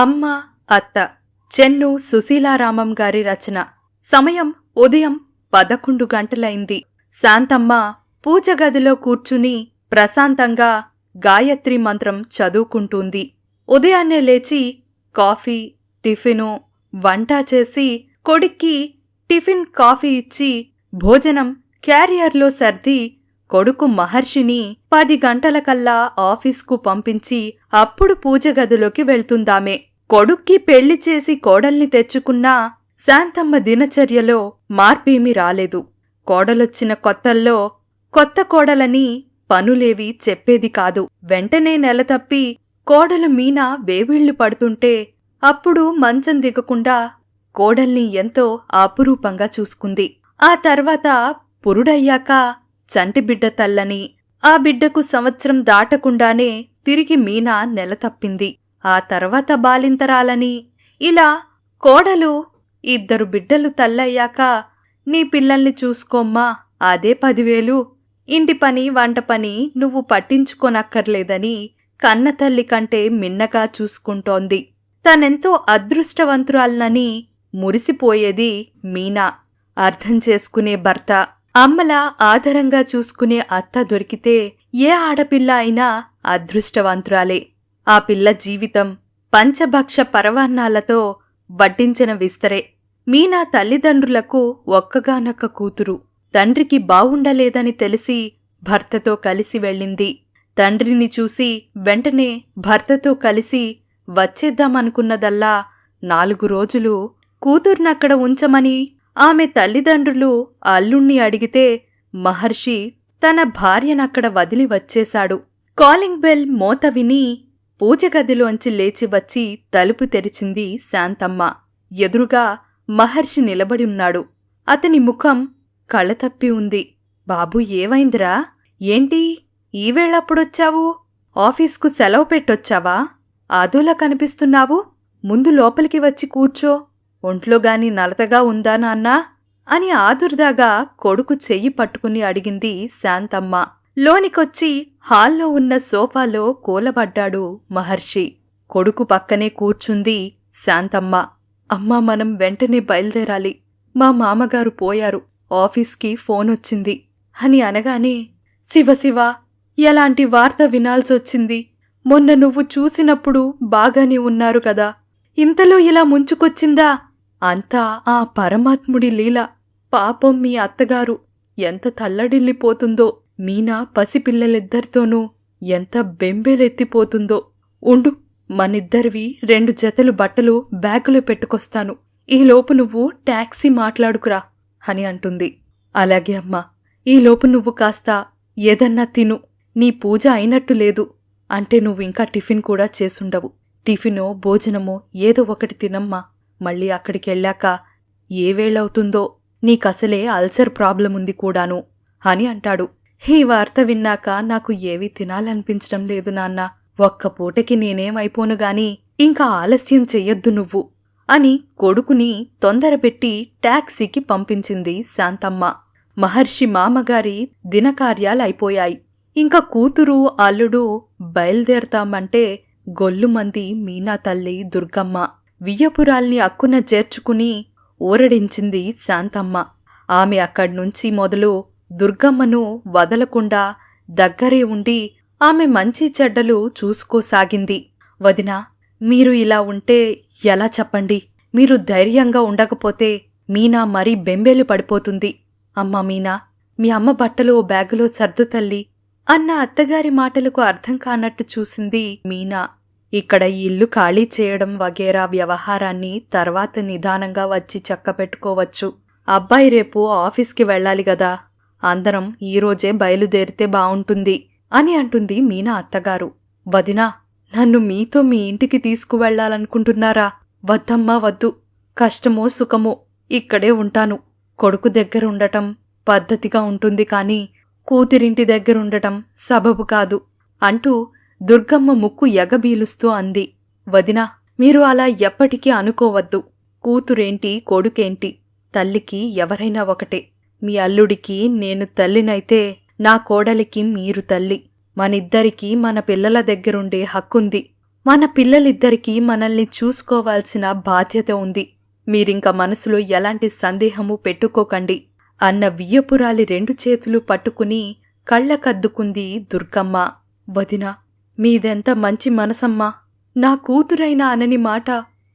అమ్మ అత్త చెన్ను సుశీలారామం గారి రచన. సమయం ఉదయం పదకొండు గంటలైంది. శాంతమ్మ పూజ గదిలో కూర్చుని ప్రశాంతంగా గాయత్రి మంత్రం చదువుకుంటుంది. ఉదయాన్నే లేచి కాఫీ టిఫిను వంట చేసి కొడుక్కి టిఫిన్ కాఫీ ఇచ్చి భోజనం క్యారియర్లో సర్ది కొడుకు మహర్షిని పది గంటలకల్లా ఆఫీస్కు పంపించి అప్పుడు పూజ గదిలోకి వెళ్తుందామే. కొడుక్కి పెళ్ళి చేసి కోడల్ని తెచ్చుకున్నా శాంతమ్మ దినచర్యలో మార్పేమీ రాలేదు. కోడలొచ్చిన కొత్తల్లో కొత్త కోడలని పనులేవి చెప్పేది కాదు. వెంటనే నెల తప్పి కోడలు మీన వేవిళ్ళు పడుతుంటే అప్పుడు మంచం దిగకుండా కోడల్ని ఎంతో అపురూపంగా చూసుకుంది. ఆ తర్వాత పురుడయ్యాక చంటి బిడ్డ తల్లని ఆ బిడ్డకు సంవత్సరం దాటకుండానే తిరిగి మీనా నెల తప్పింది. ఆ తర్వాత బాలింతరాలని ఇలా కోడలు ఇద్దరు బిడ్డలు తల్లయ్యాక నీ పిల్లల్ని చూసుకోమ్మా అదే పదివేలు. ఇంటి పని వంట పని నువ్వు పట్టించుకోనక్కర్లేదని కన్నతల్లి కంటే మిన్నగా చూసుకుంటోంది. తనెంతో అదృష్టవంతురాలనని మురిసిపోయేది మీనా. అర్థం చేసుకునే భర్త అమ్మలా ఆధారంగా చూసుకునే అత్త దొరికితే ఏ ఆడపిల్ల అయినా అదృష్టవంతురాలే. ఆ పిల్ల జీవితం పంచభక్ష పరవాన్నాలతో వడ్డించిన విస్తరే. మీనా తల్లిదండ్రులకు ఒక్కగానొక్క కూతురు. తండ్రికి బావుండలేదని తెలిసి భర్తతో కలిసి వెళ్ళింది. తండ్రిని చూసి వెంటనే భర్తతో కలిసి వచ్చేద్దామనుకున్నదల్లా నాలుగు రోజులు కూతుర్నక్కడ ఉంచమని ఆమె తల్లిదండ్రులు అల్లుణ్ణి అడిగితే మహర్షి తన భార్యనక్కడ వదిలి వచ్చేశాడు. కాలింగ్ బెల్ మోత విని పూజగదిలోంచి లేచి వచ్చి తలుపు తెరిచింది శాంతమ్మ. ఎదురుగా మహర్షి నిలబడి ఉన్నాడు. అతని ముఖం కళ్ళతప్పి ఉంది. బాబు ఏవైందిరా ఏంటి? ఈవేళప్పుడొచ్చావు ఆఫీస్కు సెలవు పెట్టొచ్చావా? అదోలా కనిపిస్తున్నావు? ముందు లోపలికి వచ్చి కూర్చో. ఒంట్లో గాని నలతగా ఉందా నాన్నా? అని ఆదుర్దాగా కొడుకు చెయ్యి పట్టుకుని అడిగింది శాంతమ్మ. లోనికొచ్చి హాల్లో ఉన్న సోఫాలో కూలబడ్డాడు మహర్షి. కొడుకు పక్కనే కూర్చుంది శాంతమ్మ. అమ్మా మనం వెంటనే బయలుదేరాలి. మా మామగారు పోయారు. ఆఫీస్కి ఫోనొచ్చింది. అని అనగానే శివశివ ఎలాంటి వార్త వినాల్సొచ్చింది? మొన్న నువ్వు చూసినప్పుడు బాగానే ఉన్నారు కదా. ఇంతలో ఇలా ముంచుకొచ్చిందా? అంతా ఆ పరమాత్ముడి లీల. పాపం మీ అత్తగారు ఎంత తల్లడిల్లిపోతుందో మీనా పసిపిల్లలిద్దరితోనూ ఎంత బెంబేలెత్తిపోతుందో. ఉండు మనిద్దరివి రెండు జతలు బట్టలు బ్యాగులో పెట్టుకొస్తాను. ఈలోపు నువ్వు టాక్సీ మాట్లాడుకురా అని అంటుంది. అలాగే అమ్మా ఈలోపు నువ్వు కాస్త ఏదన్నా తిను. నీ పూజ అయినట్టు లేదు. అంటే నువ్వు ఇంకా టిఫిన్ కూడా చేసుండవు. టిఫినో భోజనమో ఏదో ఒకటి తినమ్మా. మళ్ళీ అక్కడికెళ్ళాక ఏ వేళవుతుందో నీకసలే అల్సర్ ప్రాబ్లం ఉంది కూడాను అని అంటాడు. ఈ వార్త విన్నాక నాకు ఏవీ తినాలనిపించడం లేదు నాన్న. ఒక్క పూటకి నేనేమైపోను గాని ఇంకా ఆలస్యం చెయ్యొద్దు నువ్వు అని కొడుకుని తొందరపెట్టి ట్యాక్సీకి పంపించింది శాంతమ్మ. మహర్షి మామగారి దినకార్యాలైపోయాయి. ఇంకా కూతురు అల్లుడు బయలుదేరతామంటే గొల్లుమంది మీనా తల్లి దుర్గమ్మ వియ్యపురాల్ని అక్కున చేర్చుకుని ఊరడించింది శాంతమ్మ. ఆమె అక్కడ్నుంచి మొదలు దుర్గమ్మను వదలకుండా దగ్గరే ఉండి ఆమె మంచి చెడ్డలు చూసుకోసాగింది. వదినా మీరు ఇలా ఉంటే ఎలా చెప్పండి? మీరు ధైర్యంగా ఉండకపోతే మీనా మరీ బెంబేలు పడిపోతుంది. అమ్మా మీనా మీ అమ్మ బట్టలు ఓ బ్యాగులో సర్దు తల్లి అన్న అత్తగారి మాటలకు అర్థం కానట్టు చూసింది మీనా. ఇక్కడ ఇల్లు ఖాళీ చేయడం వగేరా వ్యవహారాన్ని తర్వాత నిదానంగా వచ్చి చక్కపెట్టుకోవచ్చు. అబ్బాయి రేపు ఆఫీస్కి వెళ్ళాలి గదా. అందరం ఈరోజే బయలుదేరితే బావుంటుంది అని అంటుంది మీనా అత్తగారు. వదినా నన్ను మీతో మీ ఇంటికి తీసుకువెళ్ళాలనుకుంటున్నారా వద్దమ్మా వద్దు. కష్టమో సుఖమో ఇక్కడే ఉంటాను. కొడుకు దగ్గర ఉండటం పద్ధతిగా ఉంటుంది కాని కూతురింటి దగ్గరుండటం సబబు కాదు అంటూ దుర్గమ్మ ముక్కు ఎగబీలుస్తూ అంది. వదినా మీరు అలా ఎప్పటికీ అనుకోవద్దు. కూతురేంటి కొడుకేంటి? తల్లికి ఎవరైనా ఒకటే. మీ అల్లుడికి నేను తల్లినైతే నా కోడలికి మీరు తల్లి. మనిద్దరికీ మన పిల్లల దగ్గరుండే హక్కుంది. మన పిల్లలిద్దరికీ మనల్ని చూసుకోవాల్సిన బాధ్యత ఉంది. మీరింక మనసులో ఎలాంటి సందేహము పెట్టుకోకండి. అన్న వియ్యపురాలి రెండు చేతులు పట్టుకుని కళ్ళకద్దుకుంది దుర్గమ్మ. వదినా మీదెంత మంచి మనసమ్మా. నా కూతురైనా అనని మాట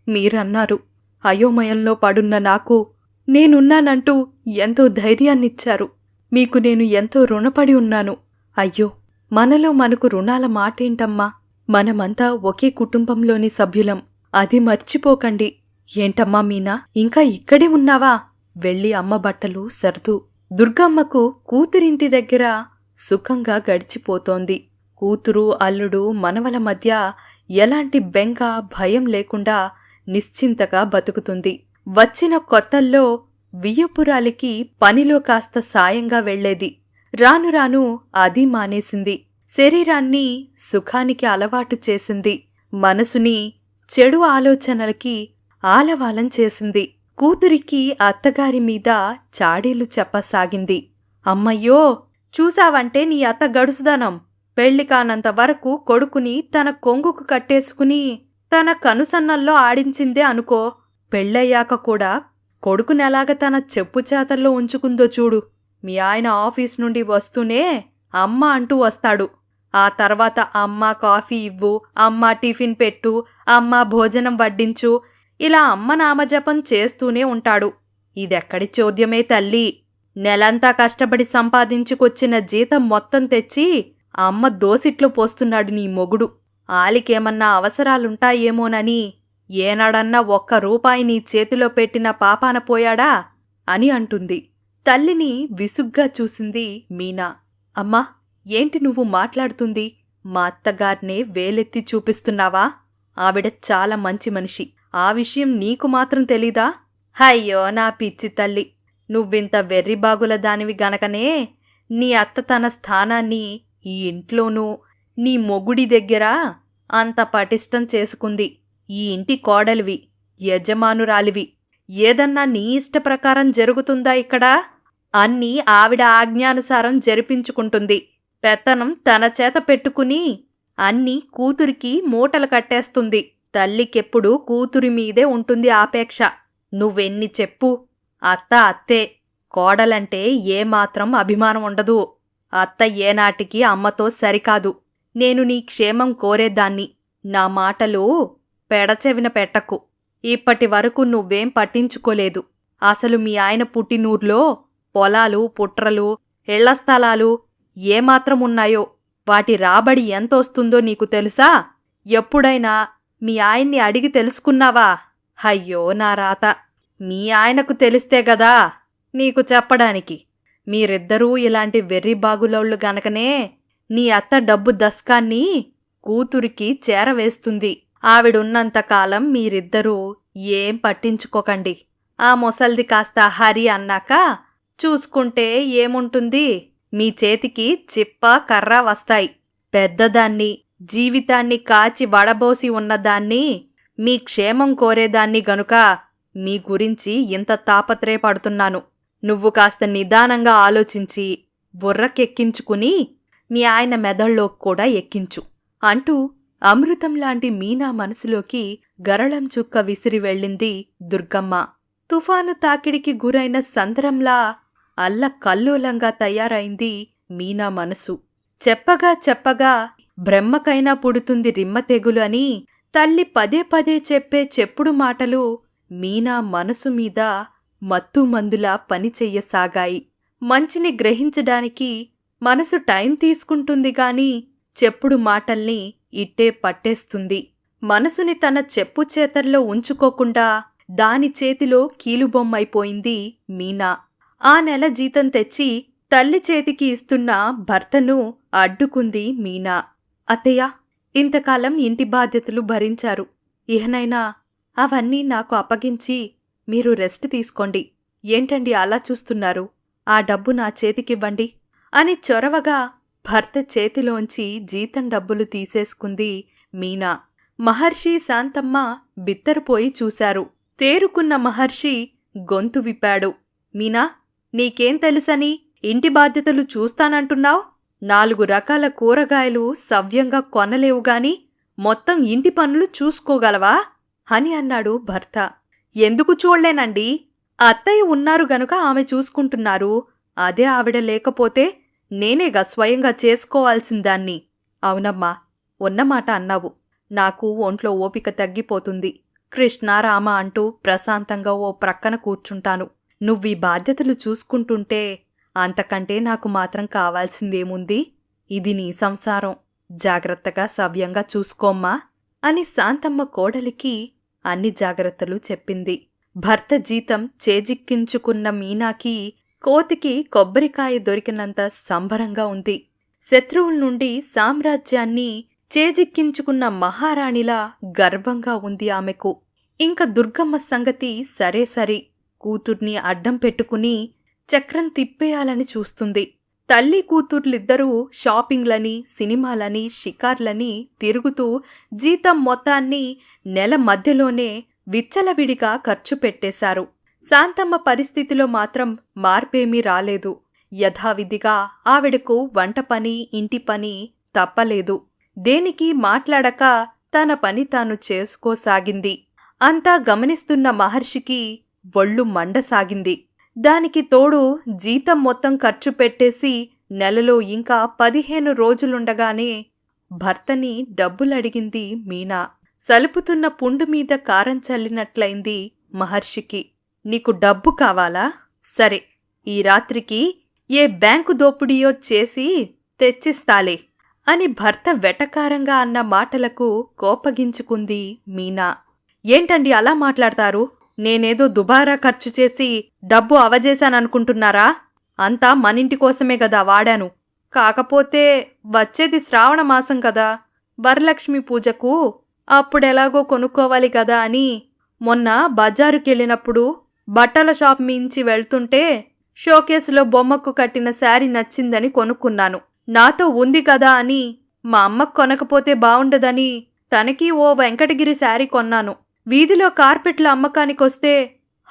మీరన్నారు. అయోమయంలో పడున్న నాకు నేనున్నానంటూ ఎంతో ధైర్యాన్నిచ్చారు. మీకు నేను ఎంతో రుణపడి ఉన్నాను. అయ్యో మనలో మనకు రుణాల మాటేంటమ్మా? మనమంతా ఒకే కుటుంబంలోని సభ్యులం. అది మర్చిపోకండి. ఏంటమ్మా మీనా ఇంకా ఇక్కడే ఉన్నావా? వెళ్ళి అమ్మ బట్టలు సర్దు. దుర్గమ్మకు కూతురింటి దగ్గర సుఖంగా గడిచిపోతోంది. కూతురు అల్లుడు మనవల మధ్య ఎలాంటి బెంగ భయం లేకుండా నిశ్చింతగా బతుకుతుంది. వచ్చిన కొత్తల్లో వియ్యపురాలికి పనిలో కాస్త సాయంగా వెళ్ళేది రాను రాను అది మానేసింది. శరీరాన్ని సుఖానికి అలవాటు చేసింది. మనసుని చెడు ఆలోచనలకి ఆలవాలం చేసింది. కూతురికి అత్తగారి మీద చాడీలు చెప్పసాగింది. అమ్మయ్యో చూసావంటే నీ అత్త గడుసుదనం. పెళ్ళి కానంత వరకు కొడుకుని తన కొంగుకు కట్టేసుకుని తన కనుసన్నల్లో ఆడించిందే అనుకో. పెళ్ళయ్యాక కూడా కొడుకునెలాగ తన చెప్పు చేతల్లో ఉంచుకుందో చూడు. మీ ఆయన ఆఫీస్ నుండి వస్తూనే అమ్మ అంటూ వస్తాడు. ఆ తర్వాత అమ్మ కాఫీ ఇవ్వు అమ్మ టిఫిన్ పెట్టు అమ్మ భోజనం వడ్డించు ఇలా అమ్మ నామజపం చేస్తూనే ఉంటాడు. ఇదెక్కడి చోద్యమే తల్లి. నెలంతా కష్టపడి సంపాదించుకొచ్చిన జీతం మొత్తం తెచ్చి అమ్మ దోసిట్లో పోస్తున్నాడు నీ మొగుడు. ఆలికేమన్నా అవసరాలుంటాయేమోనని ఏనాడన్నా ఒక్క రూపాయి నీ చేతిలో పెట్టిన పాపాన పోయాడా? అని అంటుంది. తల్లిని విసుగ్గా చూసింది మీనా. అమ్మా ఏంటి నువ్వు మాట్లాడుతుంది? మా అత్తగారినే వేలెత్తి చూపిస్తున్నావా? ఆవిడ చాలా మంచి మనిషి. ఆ విషయం నీకు మాత్రం తెలీదా? అయ్యో నా పిచ్చి తల్లి. నువ్వింత వెర్రిబాగుల దానివి గనకనే నీ అత్త తన స్థానాన్ని ఈ ఇంట్లోనూ నీ మొగుడి దగ్గర అంత పటిష్టం చేసుకుంది. ఈ ఇంటి కోడలివి యజమానురాలివి. ఏదన్నా నీ ఇష్ట ప్రకారం జరుగుతుందా ఇక్కడ? అన్నీ ఆవిడ ఆజ్ఞానుసారం జరిపించుకుంటుంది. పెత్తనం తన చేత పెట్టుకుని అన్నీ కూతురికి మూటలు కట్టేస్తుంది. తల్లికెప్పుడు కూతురి మీదే ఉంటుంది ఆపేక్ష. నువ్వెన్ని చెప్పు? అత్త అత్తే కోడలంటే ఏమాత్రం అభిమానం ఉండదు. అత్త ఏనాటికి అమ్మతో సరికాదు. నేను నీ క్షేమం కోరేదాన్ని. నా మాటలు పెడచెవిన పెట్టకు. ఇప్పటి వరకు నువ్వేం పట్టించుకోలేదు. అసలు మీ ఆయన పుట్టినూర్లో పొలాలు పుట్రలు ఇళ్ళ స్థలాలు ఏమాత్రం ఉన్నాయో వాటి రాబడి ఎంతొస్తుందో నీకు తెలుసా? ఎప్పుడైనా మీ ఆయన్ని అడిగి తెలుసుకున్నావా? అయ్యో నా రాత. మీ ఆయనకు తెలిస్తే గదా నీకు చెప్పడానికి. మీరిద్దరూ ఇలాంటి వెర్రి బాగులోళ్ళు గనకనే నీ అత్త డబ్బు దస్కాన్ని కూతురికి చేరవేస్తుంది. ఆవిడున్నంతకాలం మీరిద్దరూ ఏం పట్టించుకోకండి. ఆ మొసల్ది కాస్త హరి అన్నాక చూసుకుంటే ఏముంటుంది? మీ చేతికి చిప్ప కర్ర వస్తాయి. పెద్దదాన్ని జీవితాన్ని కాచి వడబోసి ఉన్నదాన్ని మీ క్షేమం కోరేదాన్ని గనుక మీ గురించి ఇంత తాపత్రయపడుతున్నాను. నువ్వు కాస్త నిదానంగా ఆలోచించి బుర్రకెక్కించుకుని మీ ఆయన మెదళ్ళలోకి కూడా ఎక్కించు అంటూ అమృతం లాంటి మీనా మనసులోకి గరళం చుక్క విసిరి వెళ్ళింది దుర్గమ్మ. తుఫాను తాకిడికి గురైన సంద్రంలా అల్ల కల్లోలంగా తయారైంది మీనా మనసు. చెప్పగా చెప్పగా బ్రహ్మకైనా పుడుతుంది రిమ్మ తెగులు అని తల్లి పదే పదే చెప్పే చెప్పుడు మాటలు మీనా మనసు మీద మత్తు మందులా పనిచెయ్యసాగాయి మంచిని గ్రహించడానికి మనసు టైం తీసుకుంటుంది గాని చెప్పుడు మాటల్ని ఇట్టే పట్టేస్తుంది. మనసుని తన చెప్పు చేతల్లో ఉంచుకోకుండా దాని చేతిలో కీలుబొమ్మైపోయింది మీనా. ఆ నెల జీతం తెచ్చి తల్లి చేతికి ఇస్తున్న భర్తను అడ్డుకుంది మీనా. అత్తయ్య ఇంతకాలం ఇంటి బాధ్యతలు భరించారు. ఇహనైనా అవన్నీ నాకు అప్పగించి మీరు రెస్ట్ తీసుకోండి. ఏంటండి అలా చూస్తున్నారు? ఆ డబ్బు నా చేతికివ్వండి. అని చొరవగా భర్త చేతిలోంచి జీతం డబ్బులు తీసేసుకుంది మీనా. మహర్షి శాంతమ్మ బిత్తరపోయి చూశారు. తేరుకున్న మహర్షి గొంతు విప్పాడు. మీనా నీకేం తెలుసని ఇంటి బాధ్యతలు చూస్తానంటున్నావ్? నాలుగు రకాల కూరగాయలు సవ్యంగా కొనలేవుగాని మొత్తం ఇంటి పనులు చూసుకోగలవా? అని అన్నాడు భర్త. ఎందుకు చూడలేనండి? అత్తయ్య ఉన్నారు గనుక ఆమె చూసుకుంటున్నారు. అదే ఆవిడ లేకపోతే నేనేగా స్వయంగా చేసుకోవాల్సిందాన్ని. అవునమ్మా ఉన్నమాట అన్నావు. నాకు ఒంట్లో ఓపిక తగ్గిపోతుంది. కృష్ణారామ అంటూ ప్రశాంతంగా ఓ ప్రక్కన కూర్చుంటాను. నువ్వీ బాధ్యతలు చూసుకుంటుంటే అంతకంటే నాకు మాత్రం కావాల్సిందేముంది? ఇది నీ సంసారం. జాగ్రత్తగా సవ్యంగా చూసుకోమ్మా అని శాంతమ్మ కోడలికి అన్ని జాగ్రత్తలు చెప్పింది. భర్త జీతం చేజిక్కించుకున్న మీనాకి కోతికి కొబ్బరికాయ దొరికినంత సంబరంగా ఉంది. శత్రువుల నుండి సామ్రాజ్యాన్ని చేజిక్కించుకున్న మహారాణిలా గర్వంగా ఉంది ఆమెకు. ఇంక దుర్గమ్మ సంగతి సరే సరే. కూతుర్ని అడ్డం పెట్టుకుని చక్రం తిప్పేయాలని చూస్తుంది. తల్లి కూతుర్లిద్దరూ షాపింగ్లని సినిమాలని షికార్లని తిరుగుతూ జీతం మొత్తాన్ని నెల మధ్యలోనే విచ్చలవిడిగా ఖర్చు పెట్టేశారు. శాంతమ్మ పరిస్థితిలో మాత్రం మార్పేమీ రాలేదు. యథావిధిగా ఆవిడకు వంట పని ఇంటి పని తప్పలేదు. దేనికి మాట్లాడక తన పని తాను చేసుకోసాగింది. అంతా గమనిస్తున్న మహర్షికి ఒళ్ళు మండసాగింది. దానికి తోడు జీతం మొత్తం ఖర్చు పెట్టేసి నెలలో ఇంకా పదిహేను రోజులుండగానే భర్తని డబ్బులడిగింది మీనా. సలుపుతున్న పుండు మీద కారం చల్లినట్లయింది మహర్షికి. నీకు డబ్బు కావాలా? సరే ఈ రాత్రికి ఏ బ్యాంకు దోపిడీయో చేసి తెచ్చిస్తాలే అని భర్త వెటకారంగా అన్న మాటలకు కోపగించుకుంది మీనా. ఏంటండి అలా మాట్లాడతారు? నేనేదో దుబారా ఖర్చు చేసి డబ్బు అవజేశాననుకుంటున్నారా? అంతా మనింటి కోసమే గదా వాడాను. కాకపోతే వచ్చేది శ్రావణ మాసం కదా. వరలక్ష్మి పూజకు అప్పుడెలాగో కొనుక్కోవాలి కదా అని మొన్న బజారుకెళ్ళినప్పుడు బట్టల షాప్ మించి వెళ్తుంటే షోకేసులో బొమ్మకు కట్టిన శారీ నచ్చిందని కొనుక్కున్నాను. నాతో ఉంది కదా అని మా అమ్మకు కొనకపోతే బావుండదని తనకి ఓ వెంకటగిరి శారీ కొన్నాను. వీధిలో కార్పెట్ల అమ్మకానికొస్తే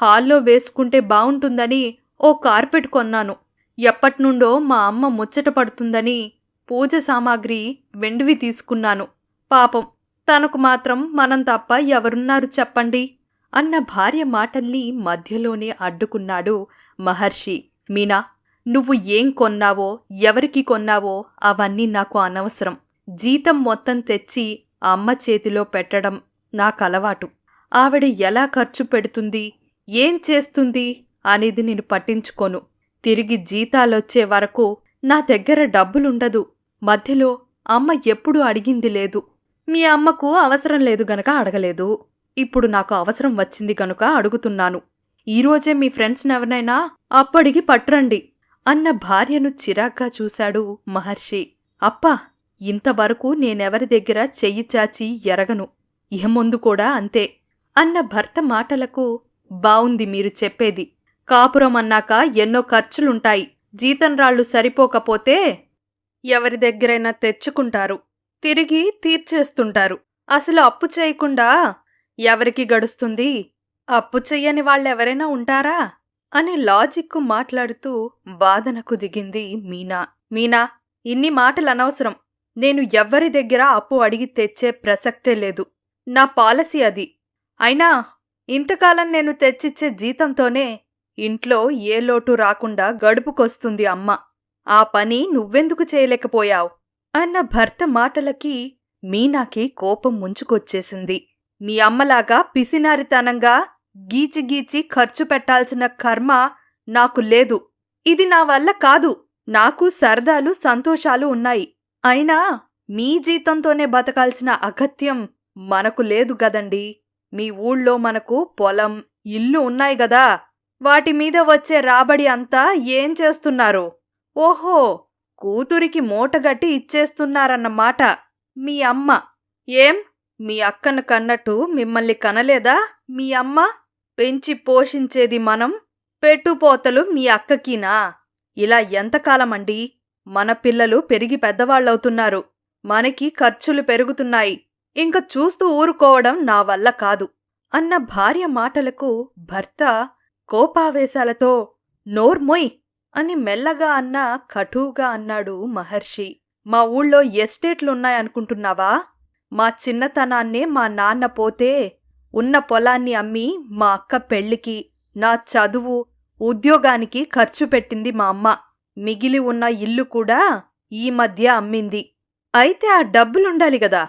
హాల్లో వేసుకుంటే బావుంటుందని ఓ కార్పెట్ కొన్నాను. ఎప్పట్నుండో మా అమ్మ ముచ్చట పడుతుందని పూజ సామాగ్రి వెండివి తీసుకున్నాను. పాపం తనకు మాత్రం మనం తప్ప ఎవరున్నారు చెప్పండి అన్న భార్య మాటల్ని మధ్యలోనే అడ్డుకున్నాడు మహర్షి. మీనా నువ్వు ఏం కొన్నావో ఎవరికి కొన్నావో అవన్నీ నాకు అనవసరం. జీతం మొత్తం తెచ్చి అమ్మ చేతిలో పెట్టడం నాకలవాటు. ఆవిడ ఎలా ఖర్చు పెడుతుంది? ఏం చేస్తుంది? అనేది నేను పట్టించుకోను. తిరిగి జీతాలొచ్చే వరకు నా దగ్గర డబ్బులుండదు. మధ్యలో అమ్మ ఎప్పుడూ అడిగింది లేదు. మీ అమ్మకు అవసరం లేదు గనక అడగలేదు. ఇప్పుడు నాకు అవసరం వచ్చింది గనుక అడుగుతున్నాను. ఈరోజే మీ ఫ్రెండ్స్నెవరైనా అప్పడిగి పట్రండి అన్న భార్యను చిరాగ్గా చూశాడు మహర్షి. అప్పా ఇంతవరకు నేనెవరి దగ్గర చెయ్యి చాచి ఎరగను. ఇహ ముందు కూడా అంతే. అన్న భర్త మాటలకు బావుంది మీరు చెప్పేది. కాపురం అన్నాక ఎన్నో ఖర్చులుంటాయి. జీతంరాళ్ళు సరిపోకపోతే ఎవరి దగ్గరైనా తెచ్చుకుంటారు. తిరిగి తీర్చేస్తుంటారు. అసలు అప్పు చేయకుండా ఎవరికి గడుస్తుంది? అప్పు చెయ్యని వాళ్ళెవరైనా ఉంటారా? అని లాజిక్కు మాట్లాడుతూ వాదనకు దిగింది మీనా. మీనా ఇన్ని మాటలు అనవసరం నేను ఎవ్వరి దగ్గర అప్పు అడిగి తెచ్చే ప్రసక్తే లేదు. నా పాలసీ అది. అయినా ఇంతకాలం నేను తెచ్చిచ్చే జీతంతోనే ఇంట్లో ఏ లోటు రాకుండా గడుపుకొస్తుంది అమ్మ. ఆ పని నువ్వెందుకు చేయలేకపోయావు? అన్న భర్త మాటలకి మీనాకి కోపం ముంచుకొచ్చేసింది. మీ అమ్మలాగా పిసినారితనంగా గీచి గీచి ఖర్చు పెట్టాల్సిన కర్మ నాకు లేదు. ఇది నా వల్ల కాదు. నాకు సరదాలు సంతోషాలు ఉన్నాయి. అయినా మీ జీతంతోనే బతకాల్సిన అగత్యం మనకు లేదు గదండీ మీ ఊళ్ళో మనకు పొలం ఇల్లు ఉన్నాయి గదా. వాటి మీద వచ్చే రాబడి అంతా ఏం చేస్తున్నారు? ఓహో కూతురికి మూటగట్టి ఇచ్చేస్తున్నారన్నమాట మీ అమ్మ. ఏం? మీ అక్కను కన్నట్టు మిమ్మల్ని కనలేదా మీ అమ్మ? పెంచి పోషించేది మనం? పెట్టుపోతలు మీ అక్కకినా? ఇలా ఎంతకాలమండి? మన పిల్లలు పెరిగి పెద్దవాళ్ళవుతున్నారు. మనకి ఖర్చులు పెరుగుతున్నాయి. ఇంక చూస్తూ ఊరుకోవడం నా వల్ల కాదు అన్న భార్య మాటలకు భర్త కోపావేశాలతో నోర్మొయ్ అని మెల్లగా అన్నా కఠువుగా అన్నాడు మహర్షి. మా ఊళ్ళో ఎస్టేట్లున్నాయనుకుంటున్నావా మా చిన్నతనాన్నే మా నాన్న పోతే ఉన్న పొలాన్ని అమ్మి మా అక్క పెళ్ళికి నా చదువు ఉద్యోగానికి ఖర్చు పెట్టింది మా అమ్మ. మిగిలి ఉన్న ఇల్లు కూడా ఈ మధ్య అమ్మింది. అయితే ఆ డబ్బులుండాలి గదా!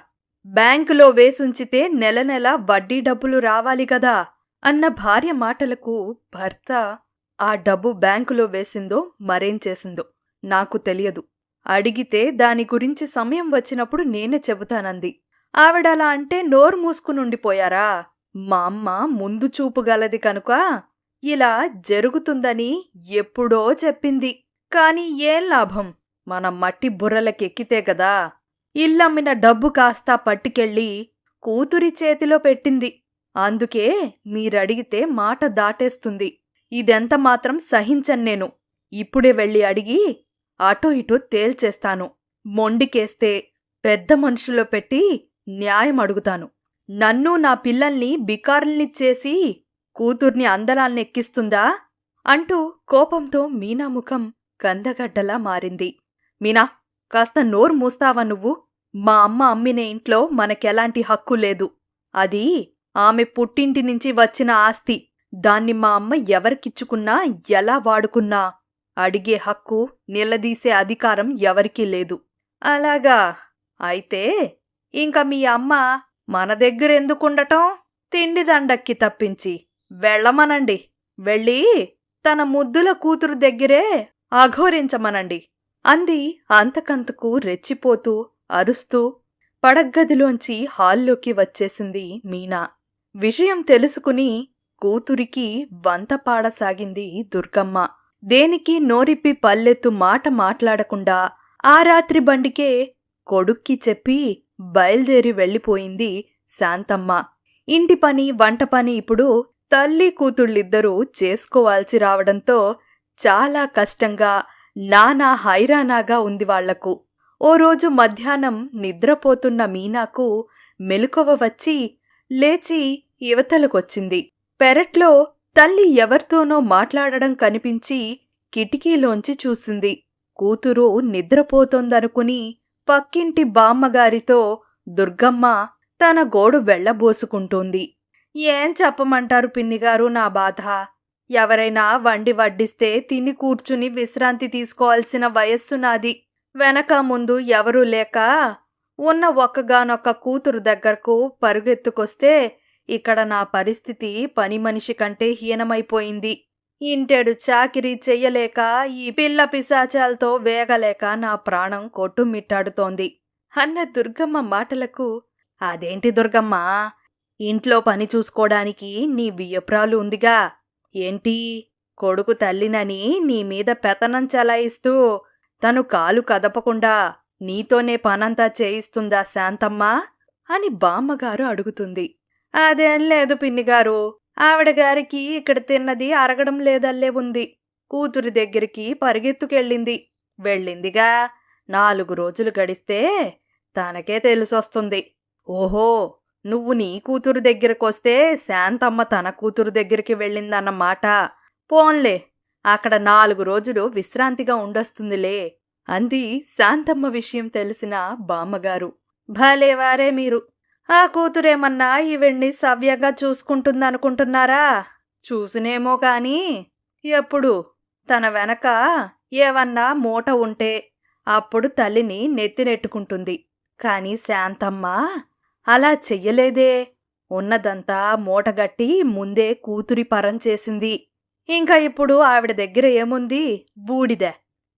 బ్యాంకులో వేసుంచితే నెల నెల వడ్డీ డబ్బులు రావాలి కదా అన్న భార్య మాటలకు భర్త ఆ డబ్బు బ్యాంకులో వేసిందో మరేం చేసిందో నాకు తెలియదు. అడిగితే దాని గురించి సమయం వచ్చినప్పుడు నేనే చెబుతానంది. ఆవిడలా అంటే నోరు మూసుకునుండిపోయారా మా అమ్మ ముందు చూపు గలది కనుక ఇలా జరుగుతుందని ఎప్పుడో చెప్పింది. కాని ఏం లాభం? మన మట్టి బుర్రలకెక్కితే గదా ఇల్లమ్మిన డబ్బు కాస్తా పట్టుకెళ్ళి కూతురి చేతిలో పెట్టింది. అందుకే మీరడిగితే మాట దాటేస్తుంది. ఇదెంత మాత్రం సహించను నేను. ఇప్పుడే వెళ్ళి అడిగి అటో ఇటో తేల్చేస్తాను. మొండికేస్తే పెద్ద మనుషుల్లో పెట్టి న్యాయం అడుగుతాను. నన్ను నా పిల్లల్ని బికారుల్ని చేసి కూతుర్ని అందలాన్నెక్కిస్తుందా అంటూ కోపంతో మీనా ముఖం కందగడ్డలా మారింది. మీనా కాస్త నోరు మూస్తావా నువ్వు? మా అమ్మ అమ్మిన ఇంట్లో మనకెలాంటి హక్కు లేదు. అది ఆమె పుట్టింటి నుంచి వచ్చిన ఆస్తి. దాన్ని మా అమ్మ ఎవరికిచ్చుకున్నా ఎలా వాడుకున్నా? అడిగే హక్కు నిలదీసే అధికారం ఎవరికీ లేదు. అలాగా? అయితే ఇంక మీ అమ్మ మన దగ్గరెందుకుండటం తిండి దండక్కి తప్పించి. వెళ్ళమనండి. వెళ్ళి తన ముద్దుల కూతురు దగ్గరే అఘోరించమనండి. అంది అంతకంతకు రెచ్చిపోతూ అరుస్తూ పడగ్గదిలోంచి హాల్లోకి వచ్చేసింది మీనా. విషయం తెలుసుకుని కూతురికి వంత పాడసాగింది దుర్గమ్మ. దేనికి నోరిప్పి పల్లెత్తు మాట మాట్లాడకుండా ఆ రాత్రి బండికే కొడుక్కి చెప్పి బయల్దేరి వెళ్ళిపోయింది శాంతమ్మ. ఇంటి పని వంట పని ఇప్పుడు తల్లి కూతుళ్ళిద్దరూ చేసుకోవాల్సి రావడంతో చాలా కష్టంగా నానా హైరానాగా ఉంది వాళ్ళకు. ఓ రోజు మధ్యాహ్నం నిద్రపోతున్న మీనాకు మెలకువ వచ్చి లేచి యువతలకొచ్చింది పెరట్లో తల్లి ఎవరితోనో మాట్లాడడం కనిపించి కిటికీలోంచి చూసింది. కూతురు నిద్రపోతోందనుకుని పక్కింటి బామ్మగారితో దుర్గమ్మ తన గోడు వెళ్ళబోసుకుంటోంది. ఏం చెప్పమంటారు పిన్నిగారు నా బాధ? ఎవరైనా వండి వడ్డిస్తే తిని కూర్చుని విశ్రాంతి తీసుకోవాల్సిన వయస్సు నాది. వెనక ముందు ఎవరూ లేక ఉన్న ఒక్కగానొక్క కూతురు దగ్గరకు పరుగెత్తుకొస్తే ఇక్కడ నా పరిస్థితి పని మనిషి కంటే హీనమైపోయింది. ఇంటెడు చాకిరీ చెయ్యలేక ఈ పిల్ల పిశాచాలతో వేగలేక నా ప్రాణం కొట్టుమిట్టాడుతోంది. అన్న దుర్గమ్మ మాటలకు అదేంటి దుర్గమ్మ? ఇంట్లో పని చూసుకోడానికి నీ వియప్రాలు ఉందిగా. ఏంటి? కొడుకు తల్లినని నీ మీద పెతనం చలాయిస్తూ తను కాలు కదపకుండా నీతోనే పనంతా చేయిస్తుందా శాంతమ్మ? అని బామ్మగారు అడుగుతుంది. అదేం లేదు పిన్నిగారు. ఆవిడగారికి ఇక్కడ తిన్నది అరగడం లేదల్లే ఉంది. కూతురి దగ్గరికి పరిగెత్తుకెళ్ళింది. వెళ్ళిందిగా. నాలుగు రోజులు గడిస్తే తనకే తెలిసొస్తుంది. ఓహో! నువ్వు నీ కూతురు దగ్గరకొస్తే శాంతమ్మ తన కూతురు దగ్గరికి వెళ్ళిందన్నమాట. పోన్లే అక్కడ నాలుగు రోజులు విశ్రాంతిగా ఉండొస్తుందిలే అంది శాంతమ్మ విషయం తెలిసిన బామ్మగారు. భలేవారే మీరు. ఆ కూతురేమన్నా ఈవిడ్ని సవ్యంగా చూసుకుంటుందనుకుంటున్నారా? చూసినేమో కాని ఎప్పుడు? తన వెనక ఏవన్నా మూట ఉంటే అప్పుడు తల్లిని నెత్తినెట్టుకుంటుంది. కాని శాంతమ్మ అలా చెయ్యలేదే. ఉన్నదంతా మూటగట్టి ముందే కూతురి పరం చేసింది. ఇంకా ఇప్పుడు ఆవిడ దగ్గర ఏముంది? బూడిద.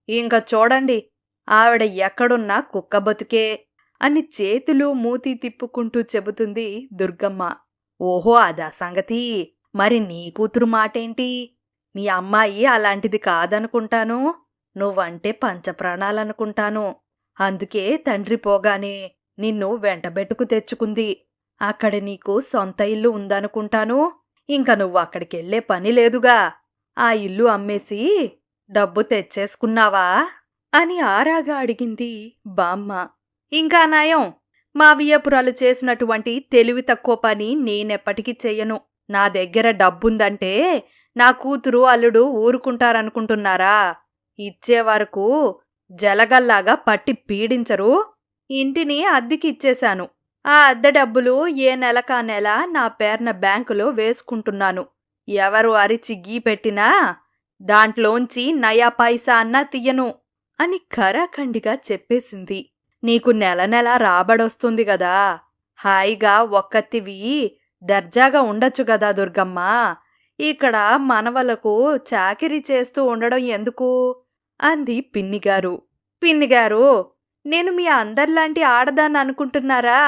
ఇంకా చూడండి ఆవిడ ఎక్కడున్నా కుక్క బతుకే అని చేతులు మూతి తిప్పుకుంటూ చెబుతుంది దుర్గమ్మ. ఓహో అదా సంగతి. మరి నీ కూతురు మాటేంటి? నీ అమ్మాయి అలాంటిది కాదనుకుంటాను. నువ్వంటే పంచప్రాణాలనుకుంటాను. అందుకే తండ్రి పోగానే నిన్ను వెంటబెట్టుకు తెచ్చుకుంది. అక్కడ నీకు సొంత ఇల్లు ఉందనుకుంటాను. ఇంక నువ్వు అక్కడికెళ్ళే పని లేదుగా. ఆ ఇల్లు అమ్మేసి డబ్బు తెచ్చేసుకున్నావా? అని ఆరాగా అడిగింది బామ్మ. ఇంకా నయం. మా వియ్యపురాలు చేసినటువంటి తెలివి తక్కువ పని నేనెప్పటికీ చెయ్యను. నా దగ్గర డబ్బుందంటే నా కూతురు అల్లుడు ఊరుకుంటారనుకుంటున్నారా? ఇచ్చే వరకు జలగల్లాగా పట్టి పీడించరు. ఇంటిని అద్దెకిచ్చేశాను. ఆ అద్దె డబ్బులు ఏ నెలకా నెల నా పేరున బ్యాంకులో వేసుకుంటున్నాను. ఎవరు అరిచి గీ పెట్టినా దాంట్లోంచి నయా పైసా అన్నా తీయను అని ఖరాఖండిగా చెప్పేసింది. నీకు నెల నెల రాబడొస్తుంది గదా. హాయిగా ఒక్కత్తివి దర్జాగా ఉండొచ్చు గదా దుర్గమ్మ. ఇక్కడ మనవలకు చాకిరీ చేస్తూ ఉండడం ఎందుకు? అంది పిన్నిగారు. పిన్నిగారు నేను మీ అందరిలాంటి ఆడదాన్ని అనుకుంటున్నారా?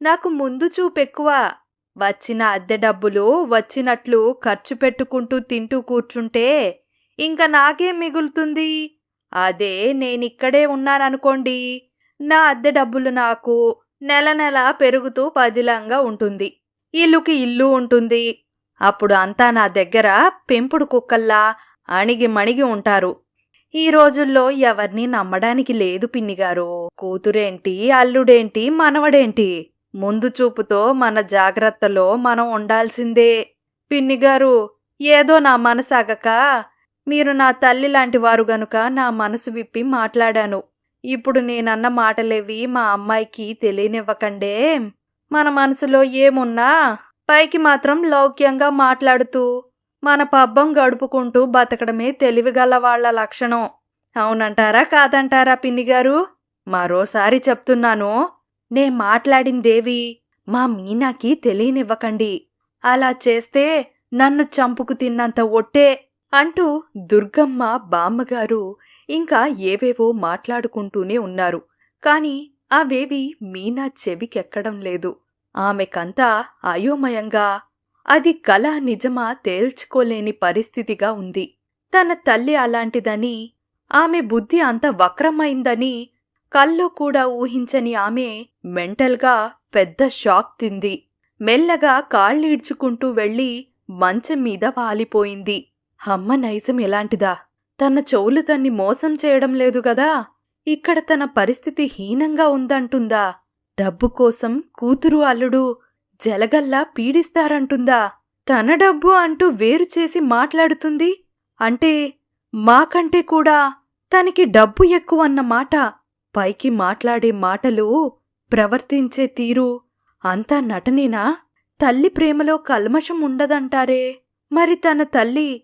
నాకు ముందు చూపెక్కువ వచ్చిన అద్దె డబ్బులు వచ్చినట్లు ఖర్చు పెట్టుకుంటూ తింటూ కూర్చుంటే ఇంకా నాకేం మిగులుతుంది? అదే నేనిక్కడే ఉన్నాననుకోండి నా అద్దె డబ్బులు నాకు నెల నెల పెరుగుతూ పదిలంగా ఉంటుంది. ఇల్లుకి ఇల్లు ఉంటుంది. అప్పుడు అంతా నా దగ్గర పెంపుడు కుక్కల్లా అణిగి మణిగి ఉంటారు. ఈ రోజుల్లో ఎవరిని నమ్మడానికి లేదు పిన్నిగారు. కూతురేంటి అల్లుడేంటి మనవడేంటి? ముందు చూపుతో మన జాగ్రత్తలో మనం ఉండాల్సిందే. పిన్నిగారు ఏదో నా మనసాగక మీరు నా తల్లి లాంటి వారు గనుక నా మనసు విప్పి మాట్లాడాను. ఇప్పుడు నేనన్న మాటలేవి మా అమ్మాయికి తెలియనివ్వకండే. మన మనసులో ఏమున్నా? పైకి మాత్రం లౌక్యంగా మాట్లాడుతూ మన పబ్బం గడుపుకుంటూ బతకడమే తెలివిగల వాళ్ళ లక్షణం. అవునంటారా కాదంటారా పిన్నిగారు? మరోసారి చెప్తున్నాను. నే మాట్లాడిందేవి? మా మీనాకి తెలియనివ్వకండి. అలా చేస్తే నన్ను చంపుకు తిన్నంత ఒట్టే అంటూ దుర్గమ్మ బామ్మగారు ఇంకా ఏవేవో మాట్లాడుకుంటూనే ఉన్నారు. కాని అవేవి మీనా చెవికెక్కడం లేదు. ఆమెకంతా అయోమయంగా అది కళ నిజమా తేల్చుకోలేని పరిస్థితిగా ఉంది. తన తల్లి అలాంటిదని ఆమె బుద్ధి అంత వక్రమైందని కల్లో కూడా ఊహించని ఆమె మెంటల్గా పెద్ద షాక్ తింది. మెల్లగా కాళ్ళీడ్చుకుంటూ వెళ్ళి మంచం మీద వాలిపోయింది అమ్మ నైజం ఎలాంటిదా? తన చెవులు తన్ని మోసం చేయడం లేదు గదా ఇక్కడ తన పరిస్థితి హీనంగా ఉందంటుందా? డబ్బు కోసం కూతురు అల్లుడు జలగల్లా పీడిస్తారంటుందా? తన డబ్బు అంటూ వేరు చేసి మాట్లాడుతుంది? అంటే మాకంటే కూడా తనకి డబ్బు ఎక్కువన్న మాట పైకి మాట్లాడే మాటలు ప్రవర్తించే తీరు అంతా నటనేనా? తల్లి ప్రేమలో కల్మషం ఉండదంటారే. మరి తన తల్లి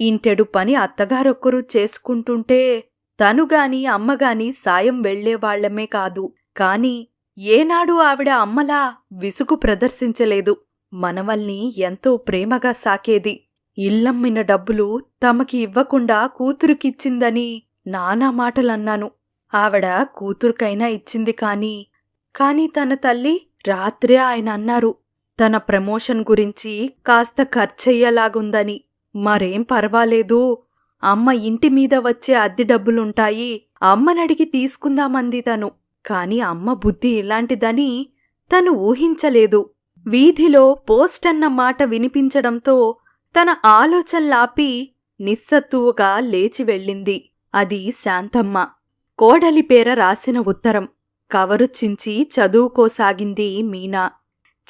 ఇంటెడు పని అత్తగారొక్కరు చేసుకుంటుంటే తనుగాని అమ్మగాని సాయం వెళ్ళేవాళ్ళమే కాదు. కాని ఏనాడు ఆవిడ అమ్మలా విసుగు ప్రదర్శించలేదు. మనవల్ని ఎంతో ప్రేమగా సాకేది. ఇల్లమ్మిన డబ్బులు తమకి ఇవ్వకుండా కూతురుకిచ్చిందని నానా మాటలన్నాను. ఆవిడ కూతురుకైనా ఇచ్చింది కాని కాని తన తల్లి రాత్రే ఆయన అన్నారు. తన ప్రమోషన్ గురించి కాస్త ఖర్చయ్యేలాగుందని. మరేం పర్వాలేదు. అమ్మ ఇంటి మీద వచ్చే అద్దె డబ్బులుంటాయి. అమ్మనడిగి తీసుకుందామంది తను. కాని అమ్మ బుద్ధి ఇలాంటిదని తను ఊహించలేదు. వీధిలో పోస్ట్ అన్న మాట వినిపించడంతో తన ఆలోచనలాపి నిస్సత్తువుగా లేచి వెళ్ళింది. అది శాంతమ్మ. కోడలి పేర రాసిన ఉత్తరం. కవరు చించి చదువుకోసాగింది మీనా.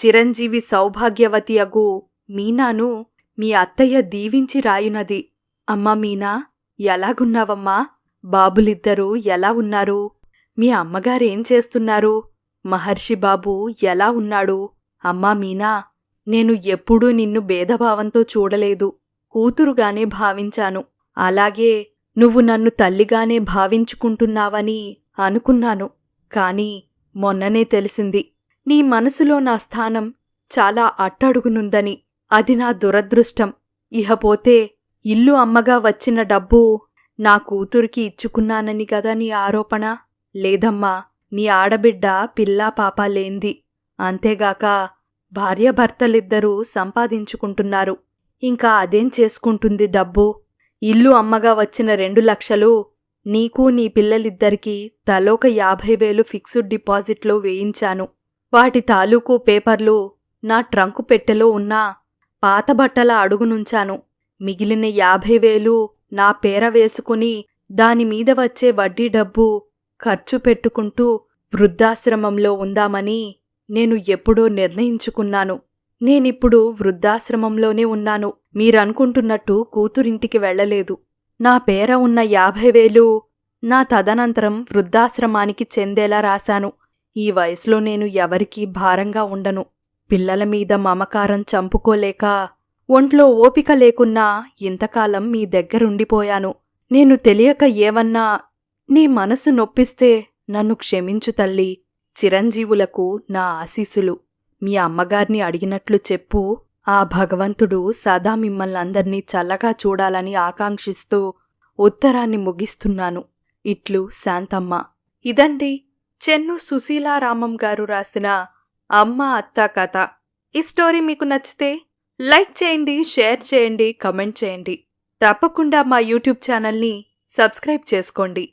చిరంజీవి సౌభాగ్యవతి అగు మీనాను మీ అత్తయ్య దీవించి రాయునది. అమ్మా మీనా ఎలాగున్నావమ్మా? బాబులిద్దరూ ఎలా ఉన్నారు? మీ అమ్మగారేం చేస్తున్నారు? మహర్షి బాబు ఎలా ఉన్నాడు? అమ్మా మీనా నేను ఎప్పుడూ నిన్ను భేదభావంతో చూడలేదు. కూతురుగానే భావించాను. అలాగే నువ్వు నన్ను తల్లిగానే భావించుకుంటున్నావని అనుకున్నాను. కాని మొన్ననే తెలిసింది. నీ మనసులో నా స్థానం చాలా అట్టడుగునుందని. అది నా దురదృష్టం. ఇహపోతే ఇల్లు అమ్మగా వచ్చిన డబ్బు నా కూతురికి ఇచ్చుకున్నానని గదా నీ ఆరోపణ? లేదమ్మా నీ ఆడబిడ్డ పిల్లా పాప లేంది అంతేగాక భార్యాభర్తలిద్దరూ సంపాదించుకుంటున్నారు. ఇంకా అదేం చేసుకుంటుంది డబ్బు? ఇల్లు అమ్మగా వచ్చిన రెండు లక్షలు నీకు నీ పిల్లలిద్దరికీ తలోక యాభై వేలు ఫిక్స్డ్ డిపాజిట్లో వేయించాను. వాటి తాలూకు పేపర్లు నా ట్రంకు పెట్టెలో ఉన్న పాత బట్టల అడుగునుంచాను. మిగిలిన యాభై వేలు నా పేర వేసుకుని దానిమీద వచ్చే వడ్డీ డబ్బు ఖర్చు పెట్టుకుంటూ వృద్ధాశ్రమంలో ఉందామని నేను ఎప్పుడో నిర్ణయించుకున్నాను. నేనిప్పుడు వృద్ధాశ్రమంలోనే ఉన్నాను. మీరనుకుంటున్నట్టు కూతురింటికి వెళ్ళలేదు. నా పేర ఉన్న యాభై వేలు నా తదనంతరం వృద్ధాశ్రమానికి చెందేలా రాశాను. ఈ వయసులో నేను ఎవరికీ భారంగా ఉండను. పిల్లల మీద మమకారం చంపుకోలేక ఒంట్లో ఓపిక లేకున్నా ఇంతకాలం మీ దగ్గరుండిపోయాను. నేను తెలియక ఏవన్నా నీ మనసు నొప్పిస్తే నన్ను క్షమించు తల్లి. చిరంజీవులకు నా ఆశీసులు మీ అమ్మగారిని అడిగినట్లు చెప్పు. ఆ భగవంతుడు సదా మిమ్మల్ని అందర్నీ చల్లగా చూడాలని ఆకాంక్షిస్తూ ఉత్తరాన్ని ముగిస్తున్నాను. ఇట్లు శాంతమ్మ. ఇదండి చెన్ను సుశీలారామం గారు రాసిన అమ్మ అత్త కథ. ఈ స్టోరీ మీకు నచ్చితే లైక్ చేయండి షేర్ చేయండి కమెంట్ చేయండి. తప్పకుండా మా యూట్యూబ్ ఛానల్ని సబ్స్క్రైబ్ చేసుకోండి.